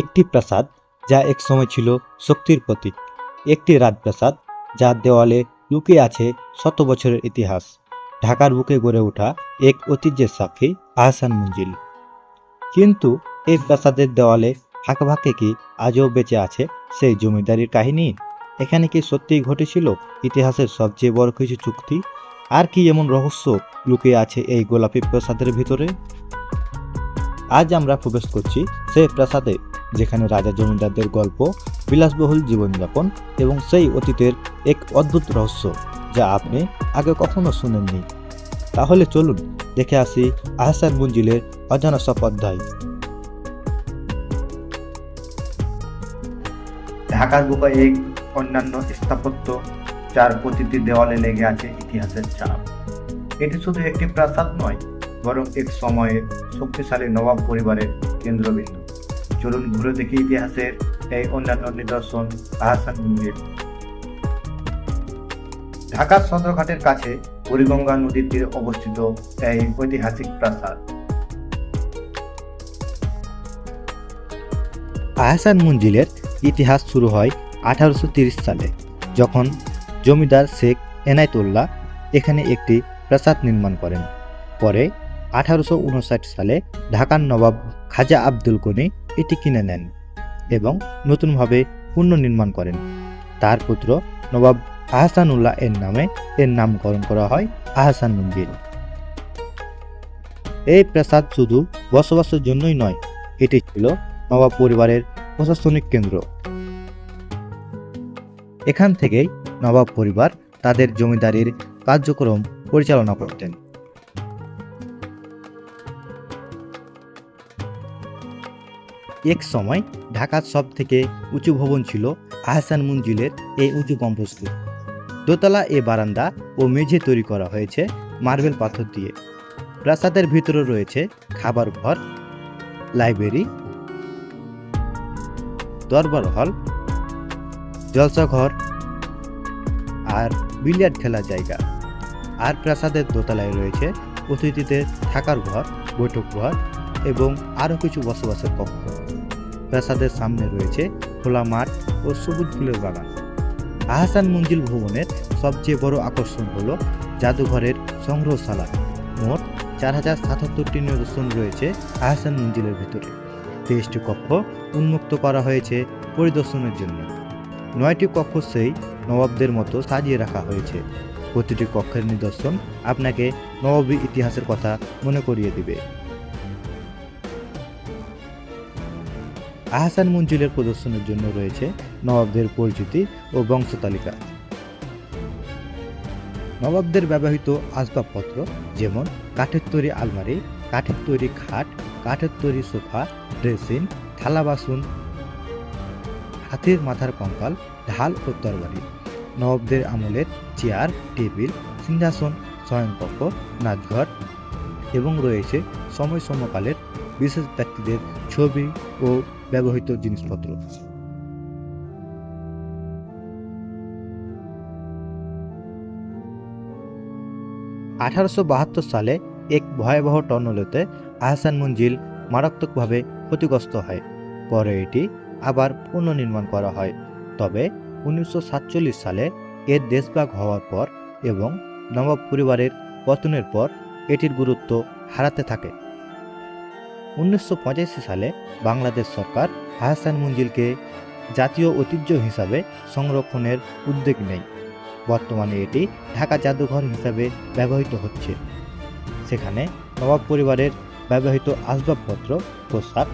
একটি প্রাসাদ যা এক সময় ছিল শক্তির প্রতীক। একটি রাজপ্রাসাদ যার দেওয়ালে লুকিয়ে আছে শত বছরের ইতিহাস। ঢাকার বুকে গড়ে ওঠা এক ঐতিহ্যের সাক্ষী আহসান মঞ্জিল। কিন্তু এই প্রাসাদের দেওয়ালে ফাঁকে ফাঁকে কি আজও বেঁচে আছে সেই জমিদারির কাহিনী? এখানে কি সত্যিই ঘটেছিল ইতিহাসের সবচেয়ে বড় কিছু চুক্তি? আর কি এমন রহস্য লুকিয়ে আছে এই গোলাপি প্রাসাদের ভিতরে? আজ আমরা প্রবেশ করছি সেই প্রাসাদে যেখানে রাজা জমিদারদের গল্প, বিলাসবহুল জীবনযাপন এবং সেই অতীতের এক অদ্ভুত রহস্য যা আপনি আগে কখনো শুনেননি। তাহলে চলুন দেখে আসি আহসান মঞ্জিলের অজানা সব অধ্যায়। ঢাকার বুকে এক অন্যান্য স্থাপত্য যার প্রতিটি দেওয়ালে লেগে আছে ইতিহাসের ছাপ। এটি শুধু একটি প্রাসাদ নয়, বরং এক সময়ের শক্তিশালী নবাব পরিবারের কেন্দ্রবিন্দু। চলুন ঘুরে দেখি ইতিহাসের এই অন্যান্য নিদর্শন আহসান মন্দির ঢাকার সদরঘাটের কাছে বুড়িগঙ্গা নদীর তীরে অবস্থিত এই ঐতিহাসিক প্রাসাদ। আহসান মঞ্জিলের ইতিহাস শুরু হয় আঠারোশো সালে, যখন জমিদার শেখ এনায়েতুল্লাহ এখানে একটি প্রাসাদ নির্মাণ করেন। পরে আঠারোশো উনষাট সালে ঢাকার নবাব খাজা আব্দুল গনি এটি কিনে নেন এবং নতুনভাবে পুনর্নির্মাণ করেন। তার পুত্র নবাব আহসানুল্লাহ এর নামে এর নামকরণ করা হয় আহসান মন্দির। এই প্রাসাদ শুধু বসবাসের জন্যই নয়, এটি ছিল নবাব পরিবারের প্রশাসনিক কেন্দ্র। এখান থেকেই নবাব পরিবার তাদের জমিদারির কার্যক্রম পরিচালনা করতেন। এক সময় ঢাকার সব থেকে উঁচু ভবন ছিল আহসান মঞ্জিলের এই উঁচু গম্বুজটি দোতলা এ বারান্দা ও মেঝে তৈরি করা হয়েছে মার্বেল পাথর দিয়ে। প্রাসাদের ভিতরে রয়েছে খাবার ঘর, লাইব্রেরি, দরবার হল জলসাঘর আর বিলিয়ার্ড খেলার জায়গা। আর প্রাসাদের দোতলায় রয়েছে অতিথিদের থাকার ঘর, বৈঠক ঘর এবং আরও কিছু বসবাসের কক্ষ। প্রাসাদের সামনে রয়েছে খোলা মাঠ ও সবুজ ফুলের বাগান। আহসান মঞ্জিল ভবনের সবচেয়ে বড় আকর্ষণ হল জাদুঘরের সংগ্রহশালা। মোট চার হাজার সাতাত্তরটি নিদর্শন রয়েছে আহসান মঞ্জিলের ভিতরে। তেইশটি কক্ষ উন্মুক্ত করা হয়েছে পরিদর্শনের জন্য। নয়টি কক্ষ সেই নবাবদের মতো সাজিয়ে রাখা হয়েছে। প্রতিটি কক্ষের নিদর্শন আপনাকে নবাবী ইতিহাসের কথা মনে করিয়ে দিবে। আহসান মঞ্জিলের প্রদর্শনের জন্য রয়েছে নবাবদের পরিচিতি ও বংশতালিকা নবাবদের ব্যবহৃত আসবাবপত্র যেমন কাঠের তৈরি আলমারি, কাঠের তৈরি খাট, কাঠের তৈরি সোফা, ড্রেসিং, থালা বাসন, হাতির মাথার কঙ্কাল, ঢাল ও তরবারি। নবাবদের আমলের চেয়ার, টেবিল, সিংহাসন শয়নকক্ষ নাচঘর এবং রয়েছে সময় সমকালের বিশেষ ব্যক্তিদের ছবি ও ব্যবহৃত জিনিসপত্র। আঠারোশো বাহাত্তর সালে এক ভয়াবহ টর্নেডোতে আহসান মঞ্জিল মারাত্মকভাবে ক্ষতিগ্রস্ত হয়। পরে এটি আবার পুনর্নির্মাণ করা হয়। তবে উনিশশো সাতচল্লিশ সালে এর দেশভাগ হওয়ার পর এবং নবাব পরিবারের পতনের পর এটির গুরুত্ব হারাতে থাকে। উনিশশো পঁচাশি সালে বাংলাদেশ সরকার আহসান মঞ্জিলকে জাতীয় ঐতিহ্য হিসাবে সংরক্ষণের উদ্যোগ নেয়। বর্তমানে এটি ঢাকা জাদুঘর হিসাবে ব্যবহৃত হচ্ছে। সেখানে নবাব পরিবারের ব্যবহৃত আসবাবপত্র, পোশাক,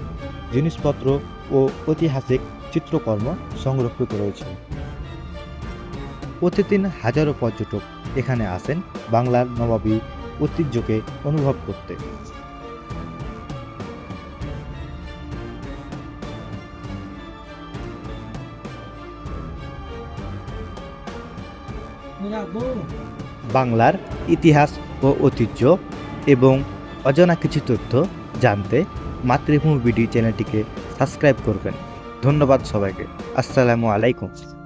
জিনিসপত্র ও ঐতিহাসিক চিত্রকর্ম সংরক্ষিত রয়েছে। প্রতিদিন হাজারো পর্যটক এখানে আসেন বাংলার নবাবী ঐতিহ্যকে অনুভব করতে। বাংলার ইতিহাস ও ঐতিহ্য এবং অজানা কিছু তথ্য জানতে মাতৃভূমি বিডি চ্যানেলটিকে সাবস্ক্রাইব করবেন। ধন্যবাদ সবাইকে। আসসালামু আলাইকুম।